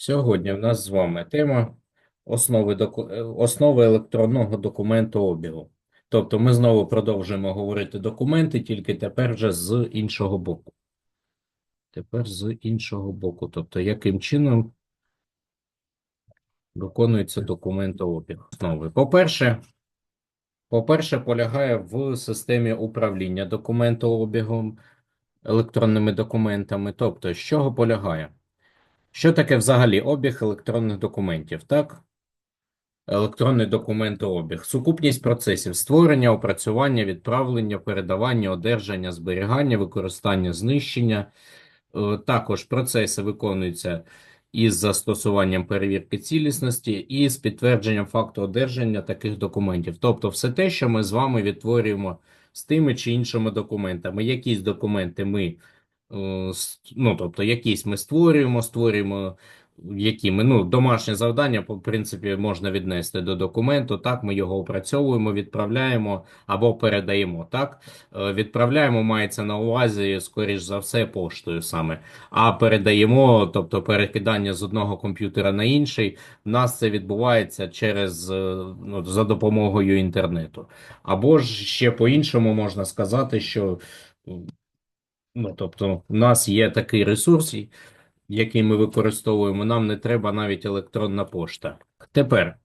Сьогодні в нас з вами тема основи, доку... е, основи електронного документообігу. Тобто ми знову продовжуємо говорити документи, тільки тепер вже з іншого боку. Тепер з іншого боку. Тобто, яким чином виконується документообіг основи. По-перше, по-перше, полягає в системі управління документообігом, електронними документами. Тобто, з чого полягає? Що таке взагалі обіг електронних документів? Так? Електронний документообіг. Сукупність процесів створення, опрацювання, відправлення, передавання, одержання, зберігання, використання, знищення. Е, Також процеси виконуються із застосуванням перевірки цілісності і з підтвердженням факту одержання таких документів. Тобто, все те, що ми з вами відтворюємо з тими чи іншими документами. Якісь документи ми, ну, тобто, якісь ми створюємо, створюємо які ми, ну, домашнє завдання, по принципі, можна віднести до документу. Так, ми його опрацьовуємо, відправляємо або передаємо. Так, Е, відправляємо мається на увазі, скоріш за все, поштою саме. А передаємо, тобто перекидання з одного комп'ютера на інший, в нас це відбувається через е, ну, за допомогою інтернету. Або ж ще по-іншому можна сказати, що ну, тобто, у нас є такий ресурс, який ми використовуємо, нам не треба навіть електронна пошта. Тепер,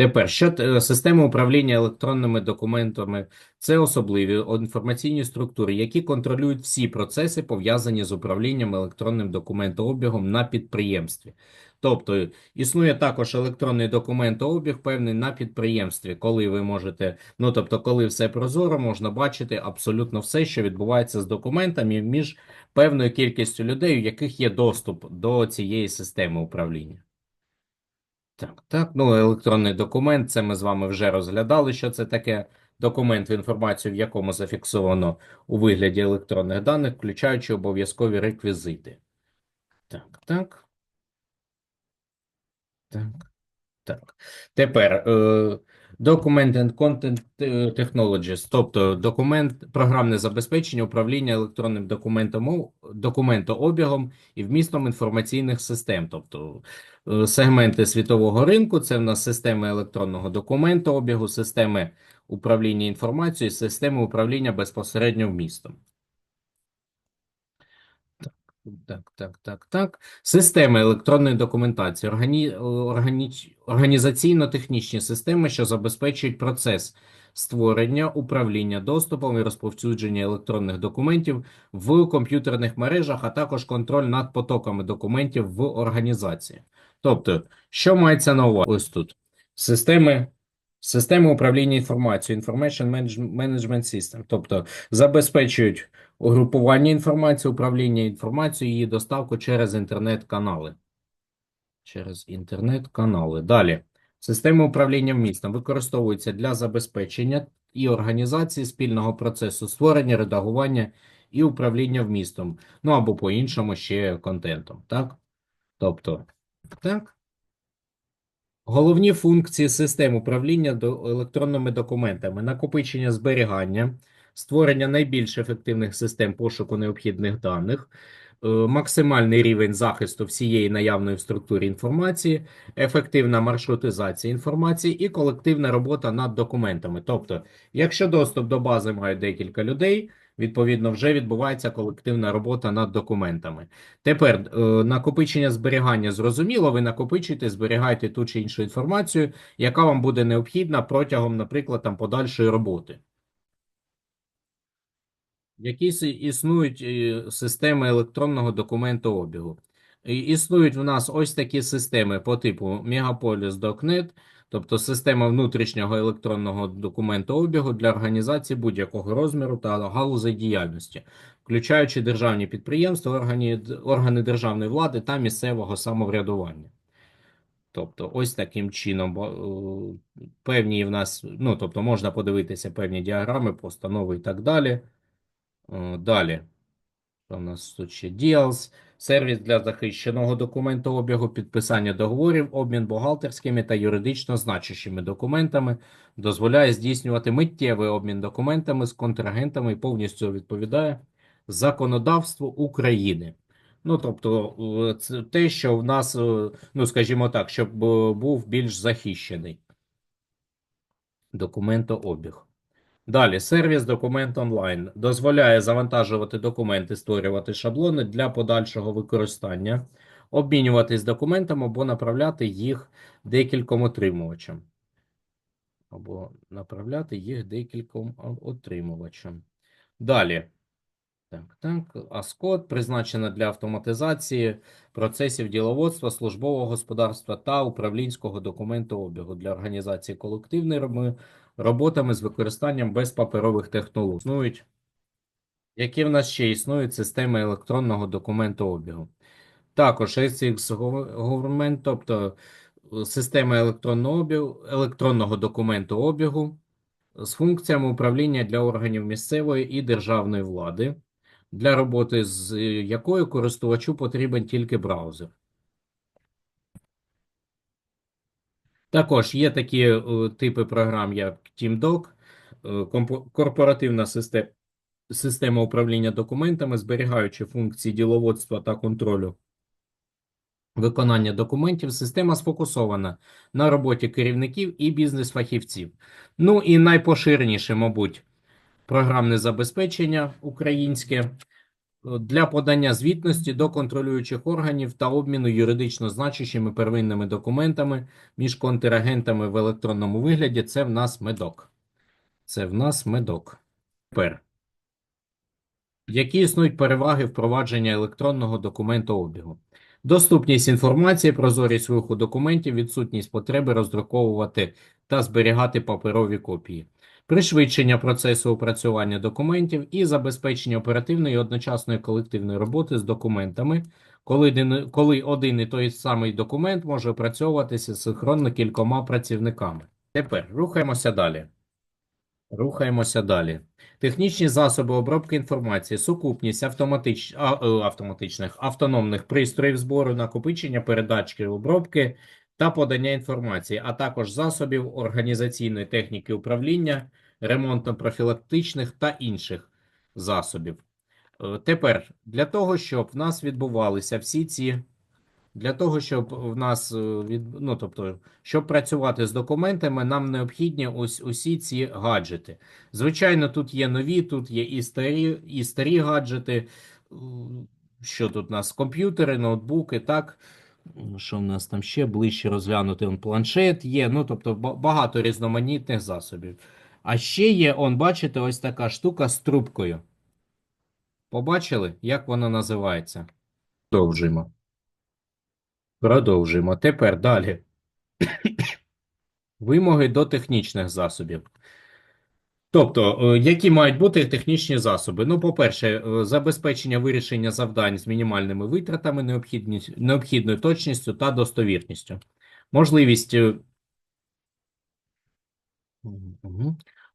тепер що т- система управління електронними документами це особливі інформаційні структури, які контролюють всі процеси, пов'язані з управлінням електронним документообігом на підприємстві. Тобто існує також електронний документообіг певний на підприємстві, коли ви можете, ну тобто, коли все прозоро, можна бачити абсолютно все, що відбувається з документами між певною кількістю людей, у яких є доступ до цієї системи управління. Так, так, ну електронний документ, це ми з вами вже розглядали, що це таке. Документ, інформацію в якому зафіксовано у вигляді електронних даних, включаючи обов'язкові реквізити. Так, так. Так, так. Тепер е, Document and Content е, Technologies, тобто документ, програмне забезпечення управління електронним документом, документообігом і вмістом інформаційних систем. Тобто е, сегменти світового ринку це в нас системи електронного документообігу, системи управління інформацією, системи управління безпосередньо вмістом. Так, так, так, так. Системи електронної документації, органі... органі... організаційно-технічні системи, що забезпечують процес створення, управління доступом і розповсюдження електронних документів в комп'ютерних мережах, а також контроль над потоками документів в організації. Тобто, що мається на увазі? Ось тут. Системи, системи управління інформацією, Information Management System, тобто забезпечують угрупування інформації, управління інформацією, її доставку через інтернет-канали. Через інтернет-канали. Далі. Система управління вмістом використовується для забезпечення і організації спільного процесу створення, редагування і управління вмістом. Ну або по-іншому ще контентом. Так? Тобто, так. Головні функції систем управління до електронними документами: накопичення зберігання, створення найбільш ефективних систем пошуку необхідних даних, е, максимальний рівень захисту всієї наявної в структурі інформації, ефективна маршрутизація інформації і колективна робота над документами. Тобто, якщо доступ до бази мають декілька людей, відповідно, вже відбувається колективна робота над документами. Тепер е, накопичення зберігання зрозуміло, ви накопичуєте, зберігаєте ту чи іншу інформацію, яка вам буде необхідна протягом, наприклад, там подальшої роботи. Якісь існують е, системи електронного документообігу? Існують в нас ось такі системи по типу Megapolis.net, тобто система внутрішнього електронного документообігу для організації будь-якого розміру та галузей діяльності, включаючи державні підприємства, органи, органи державної влади та місцевого самоврядування. Тобто, ось таким чином е, певні в нас, ну тобто, можна подивитися певні діаграми, постанови і так далі. Е, Далі. У нас тут ще DIALS, сервіс для захищеного документообігу, підписання договорів, обмін бухгалтерськими та юридично значущими документами, дозволяє здійснювати миттєвий обмін документами з контрагентами і повністю відповідає законодавству України. Ну, тобто, е, це те, що в нас, е, ну, скажімо так, щоб е, був більш захищений документообіг. Далі, сервіс документ онлайн дозволяє завантажувати документи, створювати шаблони для подальшого використання, обмінюватись документами або направляти їх декільком отримувачам. Або направляти їх декільком отримувачам. Далі. Так, так. ASCOD призначена для автоматизації процесів діловодства, службового господарства та управлінського документообігу для організації колективними роботами з використанням безпаперових технологій. Існують, які в нас ще існують системи електронного документообігу. Також SX Government, тобто е, система електронного обігу, електронного документообігу з функціями управління для органів місцевої і державної влади, для роботи з е, якою користувачу потрібен тільки браузер. Також є такі е, типи програм, як TeamDoc, е, корпоративна система, система управління документами, зберігаючи функції діловодства та контролю виконання документів. Система сфокусована на роботі керівників і бізнес-фахівців. Ну і найпоширеніше, мабуть, програмне забезпечення українське для подання звітності до контролюючих органів та обміну юридично значущими первинними документами між контрагентами в електронному вигляді. Це в нас медок. Це в нас медок. Тепер. Які існують переваги впровадження електронного документообігу? Доступність інформації, прозорість руху документів, відсутність потреби роздруковувати та зберігати паперові копії, пришвидшення процесу опрацювання документів і забезпечення оперативної і одночасної колективної роботи з документами, коли коли один і той самий документ може опрацьовуватися синхронно кількома працівниками. Тепер рухаємося далі. Рухаємося далі. Технічні засоби обробки інформації, сукупність автоматич... е, автоматичних автономних пристроїв збору, накопичення, передачки, обробки та подання інформації, а також засобів організаційної техніки управління, ремонтно-профілактичних та інших засобів. Е, Тепер для того, щоб в нас відбувалися всі ці для того, щоб в нас е, ну, тобто, щоб працювати з документами, нам необхідні ось усі ці гаджети. Звичайно, тут є нові, тут є і старі, і старі гаджети. Що тут у нас? Комп'ютери, ноутбуки, так. Що в нас там ще ближче розглянути? Он планшет є, ну тобто багато різноманітних засобів. А ще є, он, бачите, ось така штука з трубкою. Побачили, як вона називається? Продовжуємо. Продовжуємо. Тепер далі. Вимоги до технічних засобів. Тобто, е, які мають бути технічні засоби? Ну, по-перше, е, забезпечення вирішення завдань з мінімальними витратами, необхідність, необхідною точністю та достовірністю. Можливість, е,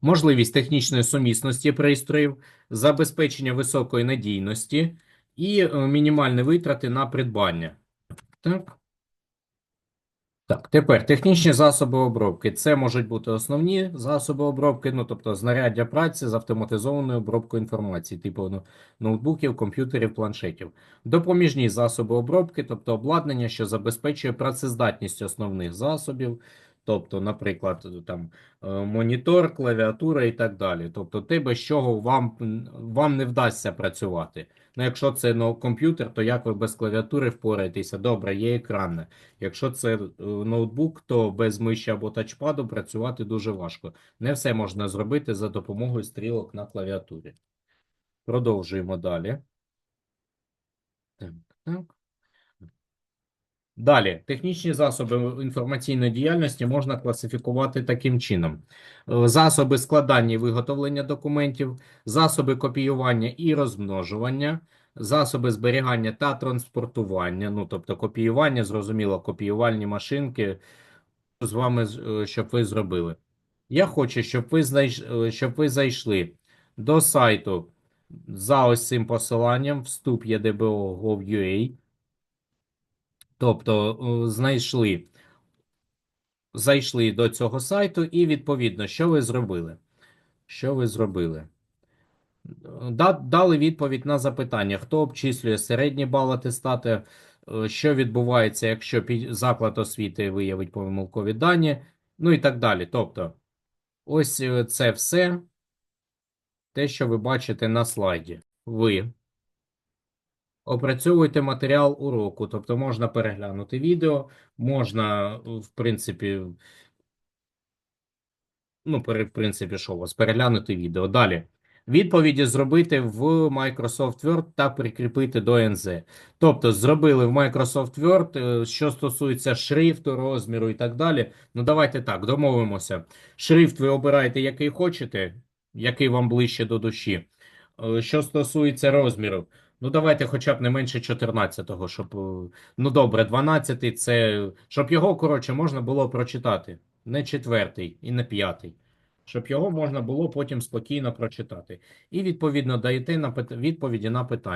можливість технічної сумісності пристроїв, забезпечення високої надійності і мінімальні витрати на придбання. Так. Так, тепер технічні засоби обробки. Це можуть бути основні засоби обробки, ну тобто знаряддя праці з автоматизованою обробкою інформації, типу ну, ноутбуків, комп'ютерів, планшетів. Допоміжні засоби обробки, тобто обладнання, що забезпечує працездатність основних засобів, тобто, наприклад, там е, монітор, клавіатура і так далі. Тобто, те, без чого вам, вам не вдасться працювати. Ну, якщо це ну, комп'ютер, то як ви без клавіатури впораєтеся? Добре, є екрани. Якщо це е, ноутбук, то без миші або тачпаду працювати дуже важко. Не все можна зробити за допомогою стрілок на клавіатурі. Продовжуємо далі. Так, так. Далі, технічні засоби інформаційної діяльності можна класифікувати таким чином: Е, засоби складання і виготовлення документів, засоби копіювання і розмножування, засоби зберігання та транспортування. Ну, тобто копіювання, зрозуміло, копіювальні машинки з вами, е, щоб ви зробили. Я хочу, щоб ви знайш... е, щоб ви зайшли до сайту за ось цим посиланням вступ. Тобто знайшли, зайшли до цього сайту, і відповідно, що ви зробили? Що ви зробили? Дали відповідь на запитання, хто обчислює середні бал атестати, що відбувається, якщо заклад освіти виявить помилкові дані, ну і так далі. Тобто, ось е, це все те, що ви бачите на слайді. Ви опрацьовуєте матеріал уроку, тобто можна переглянути відео, можна, в принципі, ну, в принципі, що у вас, переглянути відео. Далі. Відповіді зробити в Microsoft Word та прикріпити до NZ. Тобто, зробили в Microsoft Word, е, що стосується шрифту, розміру і так далі. Ну, давайте так, домовимося. Шрифт ви обираєте, який хочете, який вам ближче до душі. Е, Що стосується розміру, ну давайте хоча б не менше 14-го, щоб. е, Ну добре, 12-й це. Щоб його, коротше, можна було прочитати. Не четвертий і не п'ятий. Щоб його можна було потім спокійно прочитати. І відповідно даєте на відповіді на питання.